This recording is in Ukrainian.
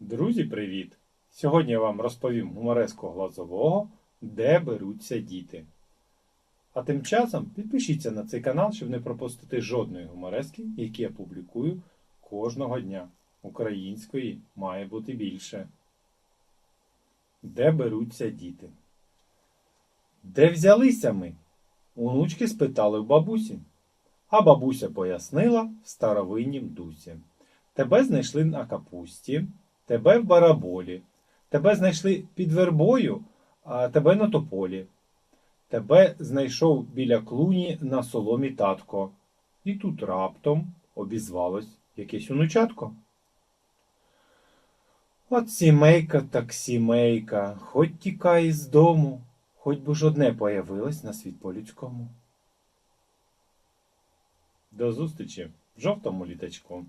Друзі, привіт! Сьогодні я вам розповім гумореску глазового, де беруться діти. А тим часом підпишіться на цей канал, щоб не пропустити жодної гуморески, які я публікую кожного дня. Української має бути більше. Де беруться діти? Де взялися ми? Онучки спитали в бабусі. А бабуся пояснила в старовиннім дусі. Тебе знайшли на капусті, тебе в бараболі, тебе знайшли під вербою, а тебе на тополі. Тебе знайшов біля клуні на соломі татко. І тут раптом обізвалось якесь онучатко. От сімейка так сімейка, хоть тікай з дому, хоч би ж одне появилось на світ по-людському. До зустрічі в жовтому літачку.